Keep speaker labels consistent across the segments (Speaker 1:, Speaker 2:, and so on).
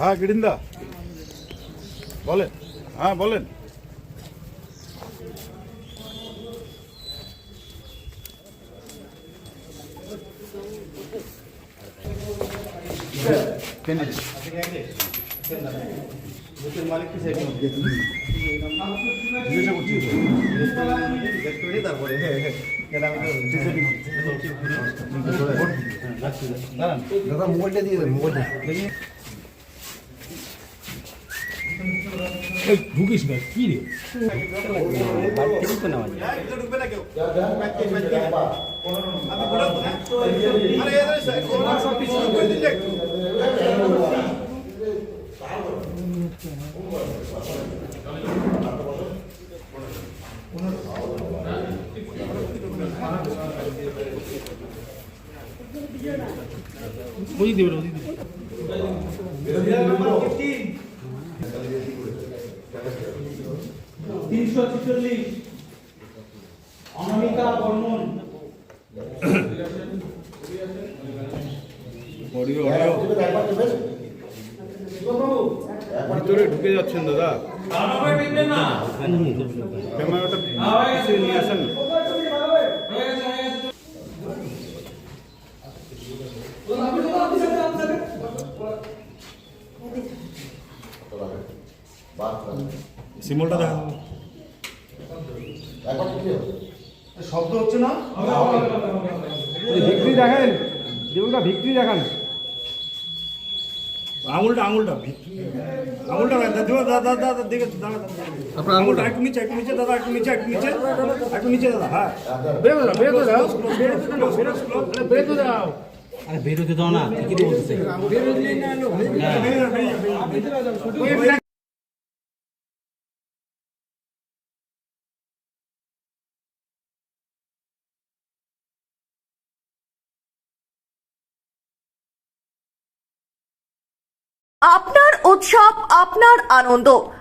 Speaker 1: হ্যাঁ গিরিন্দা। বলেন। হ্যাঁ বলেন।
Speaker 2: দাদা মোবাইলটা দিয়ে দেন মোবাইলটা।
Speaker 3: ঢুকিস না কি রে ওই দেবে ওই দেবে
Speaker 4: তিনশো ছেচল্লিশ। অনামিকা বর্মন।
Speaker 1: ভিতরে ঢুকে যাচ্ছেন দাদা। ক্যামেরাটা পিছিয়ে নিয়ে আসেন। না। সিমলটা দেখা শব্দ হচ্ছে না?
Speaker 2: ভিক্টরি দেখেন জীবনটা ভিক্টরি দেখান।
Speaker 3: আঙুলটা আঙুলটা আঙুলটা দাদা দাদা দাদা দাদা দেখে দাদা আপনার আঙুলটা একটু নিচে একটু নিচে দাদা একটু নিচে একটু নিচে একটু নিচে দাদা হ্যাঁ।
Speaker 2: বেরো না বেরো দাও। বেরো দাও
Speaker 5: আরে বেরোতে দাও না ঠিকই তো বলতেছে
Speaker 6: আপনার উৎসব আপনার আনন্দ।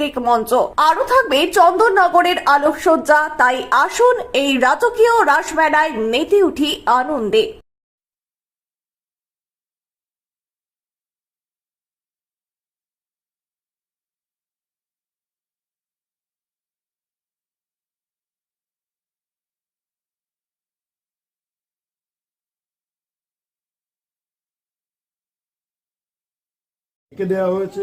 Speaker 6: সাংস্কৃতিক মঞ্চ। আরও থাকবে চন্দননগরের আলোকসজ্জা। তাই আসুন এই রাজকীয় রাসমেলায় মেতে উঠি আনন্দে।
Speaker 1: দেওয়া হয়েছে।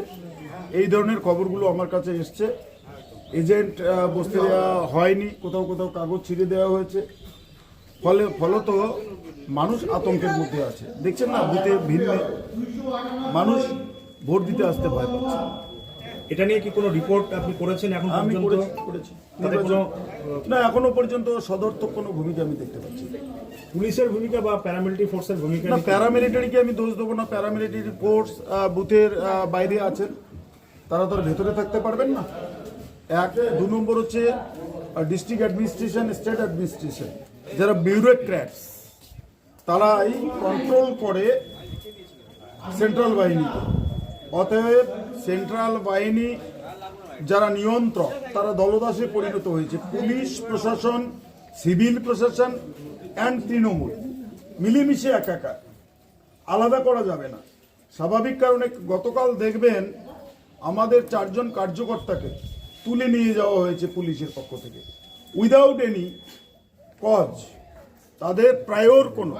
Speaker 1: এই ধরনের খবরগুলো আমার কাছে এসছে। এজেন্ট বসতে দেওয়া হয়নি, কোথাও কোথাও কাগজ ছিঁড়ে দেওয়া হয়েছে। ফলে, ফলত মানুষ আতঙ্কের মধ্যে আছে। দেখছেন না ভূতে ভিন্ন মানুষ ভোট দিতে আসতে ভয় পাচ্ছে।
Speaker 3: এটা নিয়ে কি কোনো রিপোর্ট আপনি করেছেন এখন
Speaker 1: আমি
Speaker 3: পর্যন্ত?
Speaker 1: করেছি করেছি।
Speaker 3: তাতে কোনো
Speaker 1: না এখনও পর্যন্ত সদর্থক কোনো ভূমিকা আমি দেখতে পাচ্ছি না।
Speaker 3: পুলিশের ভূমিকা বা প্যারামিলিটারি ফোর্সের ভূমিকা
Speaker 1: না
Speaker 3: নিয়ে-
Speaker 1: প্যারামিলিটারিকে আমি দোষ দেবো না প্যারামিলিটারি ফোর্স বুথের আহ, বাইরে আছেন। তারা তো আর ভেতরে থাকতে পারবেন না। এক দু নম্বর হচ্ছে ডিস্ট্রিক্ট অ্যাডমিনিস্ট্রেশন স্টেট অ্যাডমিনিস্ট্রেশন যারা বিউরোক্র্যাটস তারাই কন্ট্রোল করে সেন্ট্রাল বাহিনী অতএব সেন্ট্রাল বাহিনী যারা নিয়ন্ত্রক, তারা দলদাসে পরিণত হয়েছে। পুলিশ প্রশাসন, সিভিল প্রশাসন অ্যান্ড তৃণমূল। মিলেমিশে একাকার। আলাদা করা যাবে না। স্বাভাবিক কারণে গতকাল দেখবেন আমাদের চারজন কার্যকর্তাকে তুলে নিয়ে যাওয়া হয়েছে পুলিশের পক্ষ থেকে। উইদাউট এনি কজ তাদের প্রায়র কোনো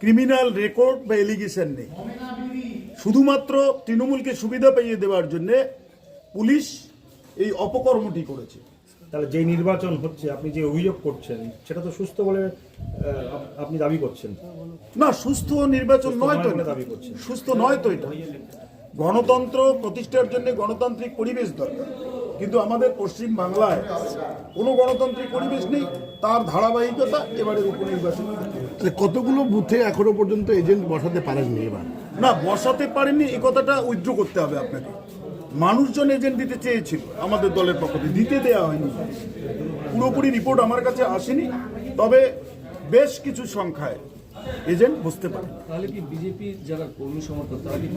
Speaker 1: ক্রিমিনাল রেকর্ড বা এলিগেশন নেই। শুধুমাত্র তৃণমূলকে সুবিধা পাইয়ে দেওয়ার জন্য পুলিশ এই অপকর্মটি করেছে।
Speaker 3: তাহলে যে নির্বাচন হচ্ছে আপনি যে অভিযোগ করছেন সেটা তো সুস্থ বলে আপনি দাবি করছেন।
Speaker 1: না সুস্থ নির্বাচন নয় তো এটা।
Speaker 3: দাবি করছেন।
Speaker 1: সুস্থ নয় তো এটা। গণতন্ত্র প্রতিষ্ঠার জন্য গণতান্ত্রিক পরিবেশ দরকার। কিন্তু আমাদের পশ্চিম বাংলায় কোনো গণতান্ত্রিক পরিবেশ নেই তার ধারাবাহিকতা এবারের উপনির্বাচন।
Speaker 2: কতগুলো বুথে এখনও পর্যন্ত এজেন্ট বসাতে পারেননি এবার?
Speaker 1: না বসাতে পারেননি এই কথাটা উইথড্র করতে হবে আপনাকে। মানুষজন এজেন্ট দিতে চেয়েছিল আমাদের দলের পক্ষ থেকে দিতে দেওয়া হয়নি। পুরোপুরি রিপোর্ট আমার কাছে আসেনি তবে বেশ কিছু সংখ্যায় এজেন্ট বুঝতে পারে।
Speaker 2: তাহলে কি বিজেপির যারা কর্মী সমর্থক তারা কি?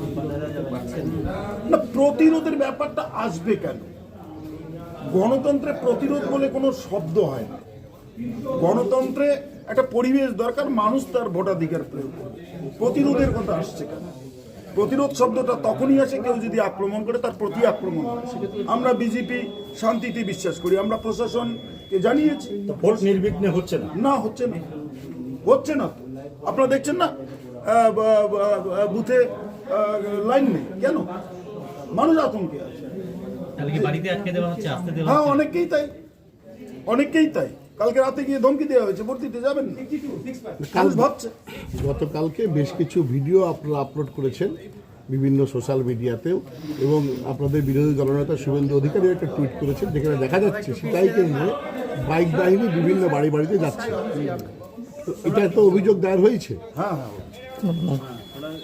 Speaker 2: না
Speaker 1: প্রতিরোধের ব্যাপারটা আসবে কেন? গণতন্ত্রে প্রতিরোধ বলে কোনো শব্দ হয় না। গণতন্ত্রে একটা পরিবেশ দরকার মানুষ তার ভোটাধিকার প্রয়োগ করবে প্রতিরোধের কথা আসছে কেন? প্রতিরোধ শব্দটা তখনই আসে কেউ যদি আক্রমণ করে তার প্রতি আক্রমণ। আমরা বিজেপি শান্তিতে বিশ্বাস করি আমরা প্রশাসনকে জানিয়েছি।
Speaker 3: ভোট নির্বিঘ্নে হচ্ছে না?
Speaker 1: না হচ্ছে না। হচ্ছে না তো। আপনারা দেখছেন না? বুথে লাইন নেই। কেন? মানুষ আতঙ্কে আছে। হ্যাঁ অনেকেই তাই। অনেককেই তাই। কালকে রাতে গিয়ে ধমকি দেওয়া হয়েছে ভোট দিতে যাবেন না। মানুষ ভাবছে।
Speaker 4: গতকালকে বেশ কিছু ভিডিও আপনারা আপলোড করেছেন বিভিন্ন সোশ্যাল মিডিয়াতেও এবং আপনাদের বিরোধী দলনেতা শুভেন্দু অধিকারী একটা টুইট করেছেন যেখানে দেখা যাচ্ছে সেটাই কেন্দ্রে বাইক বাহিনী বিভিন্ন বাড়ি বাড়িতে যাচ্ছে। এটা তো অভিযোগ দায়ের হয়েছে।
Speaker 1: হ্যাঁ হ্যাঁ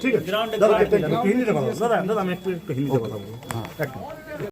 Speaker 1: ঠিক আছে।